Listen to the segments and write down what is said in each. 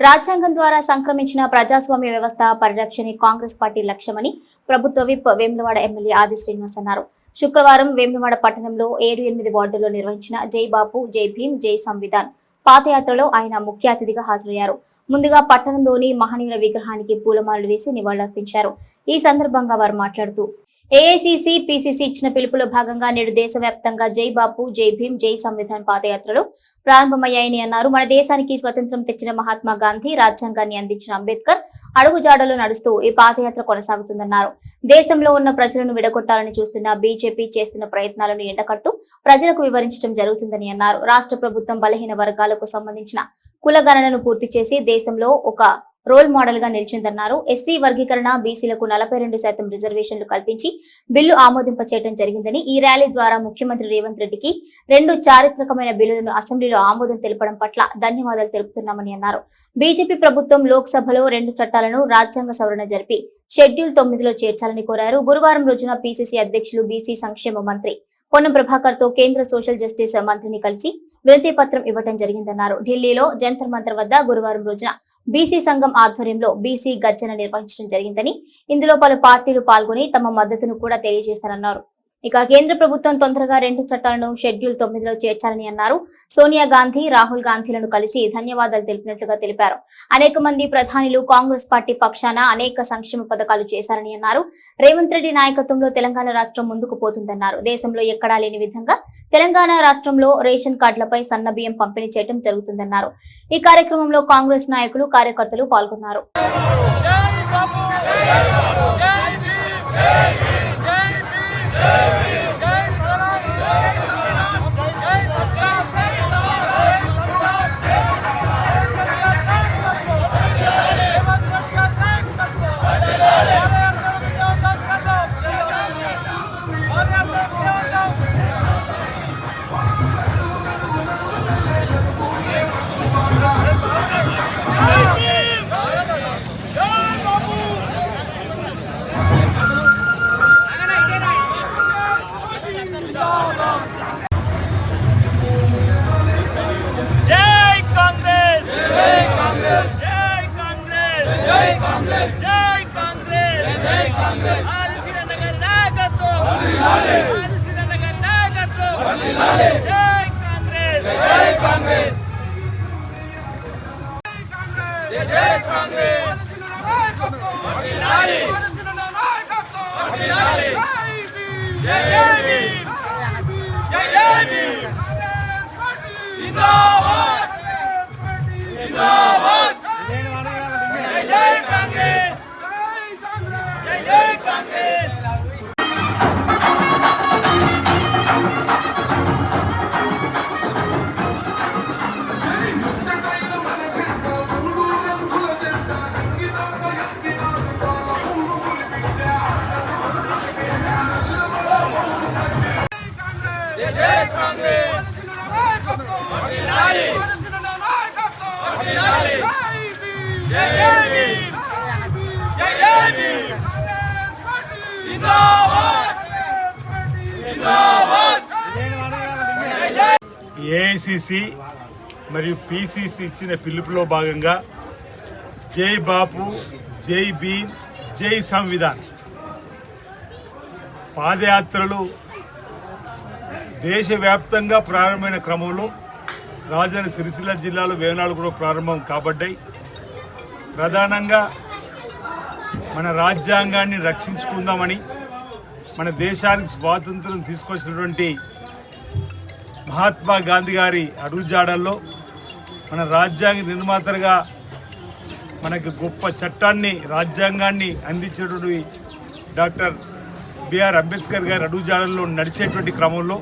రాజ్యాంగం ద్వారా సంక్రమించిన ప్రజాస్వామ్య వ్యవస్థ పరిరక్షణే కాంగ్రెస్ పార్టీ లక్ష్యమని ప్రభుత్వ విప్ వేములవాడ ఎమ్మెల్యే ఆది శ్రీనివాస్ అన్నారు. శుక్రవారం వేములవాడ పట్టణంలో ఏడు ఎనిమిది వార్డుల్లో నిర్వహించిన జై బాపు జై భీమ్ జై సంవిధాన్ పాదయాత్రలో ఆయన ముఖ్య అతిథిగా హాజరయ్యారు. ముందుగా పట్టణంలోని మహనీయుల విగ్రహానికి పూలమాలలు వేసి నివాళులర్పించారు. ఈ సందర్భంగా వారు మాట్లాడుతూ ఏఐసిసి పిసిసి ఇచ్చిన పిలుపులో భాగంగా నేడు దేశవ్యాప్తంగా జై బాపు జై భీమ్ జై సంవిధాన్ పాదయాత్రలు ప్రారంభమయ్యాయని అన్నారు. మన దేశానికి స్వతంత్రం తెచ్చిన మహాత్మా గాంధీ రాజ్యాంగాన్ని అందించిన అంబేద్కర్ అడుగుజాడలు నడుస్తూ ఈ పాదయాత్ర కొనసాగుతుందన్నారు. దేశంలో ఉన్న ప్రజలను విడగొట్టాలని చూస్తున్న బీజేపీ చేస్తున్న ప్రయత్నాలను ఎండకడుతూ ప్రజలకు వివరించడం జరుగుతుందని అన్నారు. రాష్ట్ర ప్రభుత్వం బలహీన వర్గాలకు సంబంధించిన కుల గణనను పూర్తి చేసి దేశంలో ఒక రోల్ మోడల్గా నిలిచిందన్నారు. ఎస్సీ వర్గీకరణ బీసీలకు నలభై రెండు శాతం రిజర్వేషన్లు కల్పించి బిల్లు ఆమోదింప చేయడం జరిగిందని ఈ ర్యాలీ ద్వారా ముఖ్యమంత్రి రేవంత్ రెడ్డికి రెండు చారిత్రకమైన బిల్లులను అసెంబ్లీలో ఆమోదం తెలపడం పట్ల ధన్యవాదాలు తెలుపుతున్నామని అన్నారు. బీజేపీ ప్రభుత్వం లోక్సభలో రెండు చట్టాలను రాజ్యాంగ సవరణ జరిపి షెడ్యూల్ తొమ్మిదిలో చేర్చాలని కోరారు. గురువారం రోజున పీసీసీ అధ్యక్షులు బీసీ సంక్షేమ మంత్రి పొన్నం ప్రభాకర్తో కేంద్ర సోషల్ జస్టిస్ మంత్రిని కలిసి వినతి పత్రం ఇవ్వడం జరిగిందన్నారు. ఢిల్లీలో జంతర్ మంతర్ వద్ద గురువారం రోజున బీసీ సంఘం ఆధ్వర్యంలో బీసీ గర్జన నిర్వహించడం జరిగిందని ఇందులో పలు పార్టీలు పాల్గొని తమ మద్దతును కూడా తెలియజేశారన్నారు ఇక కేంద్ర ప్రభుత్వం తొందరగా రెండు చట్టాలను షెడ్యూల్ తొమ్మిదిలో చేర్చాలని అన్నారు. సోనియా గాంధీ రాహుల్ గాంధీలను కలిసి ధన్యవాదాలు తెలిపినట్లుగా తెలిపారు. అనేక మంది ప్రధానులు కాంగ్రెస్ పార్టీ పక్షాన అనేక సంక్షేమ పథకాలు చేశారని అన్నారు. రేవంత్ రెడ్డి నాయకత్వంలో తెలంగాణ రాష్ట్రం ముందుకు పోతుందన్నారు. దేశంలో ఎక్కడా లేని విధంగా తెలంగాణ రాష్ట్రంలో రేషన్ కార్డులపై సన్న బియ్యం పంపిణీ చేయడం జరుగుతుందన్నారు. ఈ కార్యక్రమంలో కాంగ్రెస్ నాయకులు కార్యకర్తలు పాల్గొన్నారు. కాంగ్రెస్ జై కాంగ్రెస్ వర్ధిల్లాలి వర్ధిల్లాలి జై జై జై జై జిందాబాద్ జిందాబాద్ జై జై కాంగ్రెస్ జై జై కాంగ్రెస్! ఏఐసిసి మరియు పిసిసి ఇచ్చిన పిలుపులో భాగంగా జై బాపు జై భీమ్ జై సంవిధాన్. పాదయాత్రలు దేశవ్యాప్తంగా ప్రారంభమైన క్రమంలో రాజధాని సిరిసిల్ల జిల్లాలో వేనాడు కూడా ప్రారంభం కాబడ్డాయి. ప్రధానంగా మన రాజ్యాంగాన్ని రక్షించుకుందామని మన దేశానికి స్వాతంత్రం తీసుకొచ్చినటువంటి మహాత్మా గాంధీ గారి అడుగుజాడల్లో మన రాజ్యాంగ నిర్మాతలుగా మనకి గొప్ప చట్టాన్ని రాజ్యాంగాన్ని అందించినటువంటి డాక్టర్ బిఆర్ అంబేద్కర్ గారి అడుగుజాడల్లో నడిచేటువంటి క్రమంలో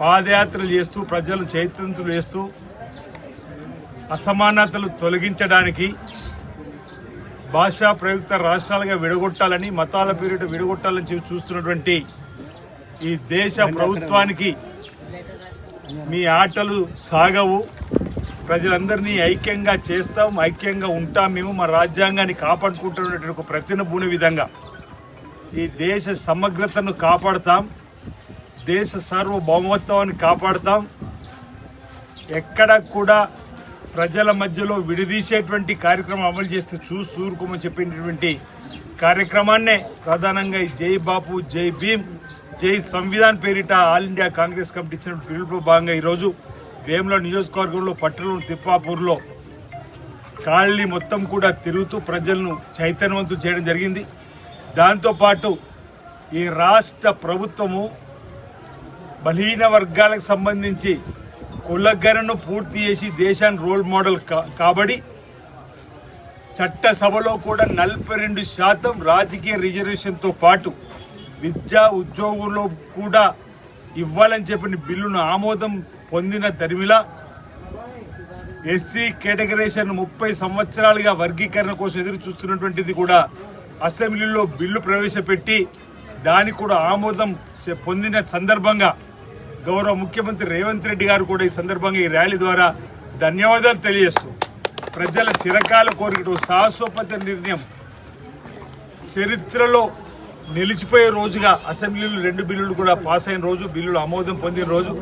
పాదయాత్రలు చేస్తూ ప్రజలను చైతన్యతలు చేస్తూ అసమానతలు తొలగించడానికి భాషా ప్రయుక్త రాష్ట్రాలుగా విడగొట్టాలని మతాల పేరిట విడగొట్టాలని చెప్పి చూస్తున్నటువంటి ఈ దేశ ప్రభుత్వానికి మీ ఆటలు సాగవు. ప్రజలందరినీ ఐక్యంగా చేస్తాం ఐక్యంగా ఉంటాం. మేము మా రాజ్యాంగాన్ని కాపాడుకుంటున్నటువంటి ఒక ప్రతినబూని విధంగా ఈ దేశ సమగ్రతను కాపాడుతాం. దేశ సార్వభౌమత్వాన్ని కాపాడుతాం. ఎక్కడ కూడా ప్రజల మధ్యలో విడదీసేటువంటి కార్యక్రమం అమలు చేస్తే చూసి ఊరుకోమని చెప్పినటువంటి కార్యక్రమాన్నే ప్రధానంగా ఈ జై బాపు జై భీమ్ జై సంవిధాన్ పేరిట ఆల్ ఇండియా కాంగ్రెస్ కమిటీ ఇచ్చిన పిలుపులో భాగంగా ఈరోజు వేముల నియోజకవర్గంలో పట్టణం తిప్పాపూర్లో కాలనీ మొత్తం కూడా తిరుగుతూ ప్రజలను చైతన్యవంతం చేయడం జరిగింది. దాంతోపాటు ఈ రాష్ట్ర ప్రభుత్వము బలహీన వర్గాలకు సంబంధించి కులగణను పూర్తి చేసి దేశాన్ని రోల్ మోడల్ కా- కాబడి చట్టసభలో కూడా నలభై రెండు శాతం రాజకీయ రిజర్వేషన్తో పాటు విద్యా ఉద్యోగుల్లో కూడా ఇవ్వాలని చెప్పిన బిల్లును ఆమోదం పొందిన దరిమిలా ఎస్సీ కేటగరేషన్ ముప్పై సంవత్సరాలుగా వర్గీకరణ కోసం ఎదురు చూస్తున్నటువంటిది కూడా అసెంబ్లీలో బిల్లు ప్రవేశపెట్టి దానికి కూడా ఆమోదం పొందిన సందర్భంగా గౌరవ ముఖ్యమంత్రి రేవంత్ రెడ్డి గారు కూడా ఈ సందర్భంగా ఈ ర్యాలీ ద్వారా ధన్యవాదాలు తెలియజేస్తూ ప్రజల చిరకాల కోరికతో సాహసోపత నిర్ణయం చరిత్రలో నిలిచిపోయే రోజుగా అసెంబ్లీలో రెండు బిల్లులు కూడా పాస్ అయిన రోజు బిల్లులు ఆమోదం పొందిన రోజు.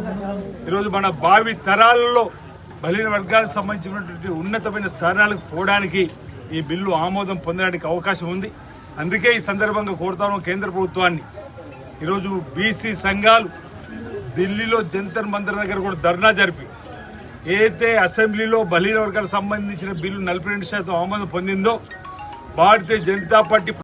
ఈరోజు మన భావి తరాలలో బలహీన వర్గాలకు సంబంధించినటువంటి ఉన్నతమైన స్థానాలకు పోవడానికి ఈ బిల్లు ఆమోదం పొందడానికి అవకాశం ఉంది. అందుకే ఈ సందర్భంగా కోరుతాను కేంద్ర ప్రభుత్వాన్ని. ఈరోజు బీసీ సంఘాలు ఢిల్లీలో జంతర్ మంతర్ దగ్గర కూడా ధర్నా జరిపి ఏదైతే అసెంబ్లీలో బలీన వర్గాలకు సంబంధించిన బిల్లు నలభై రెండు శాతం ఆమోదం పొందిందో భారతీయ జనతా పార్టీ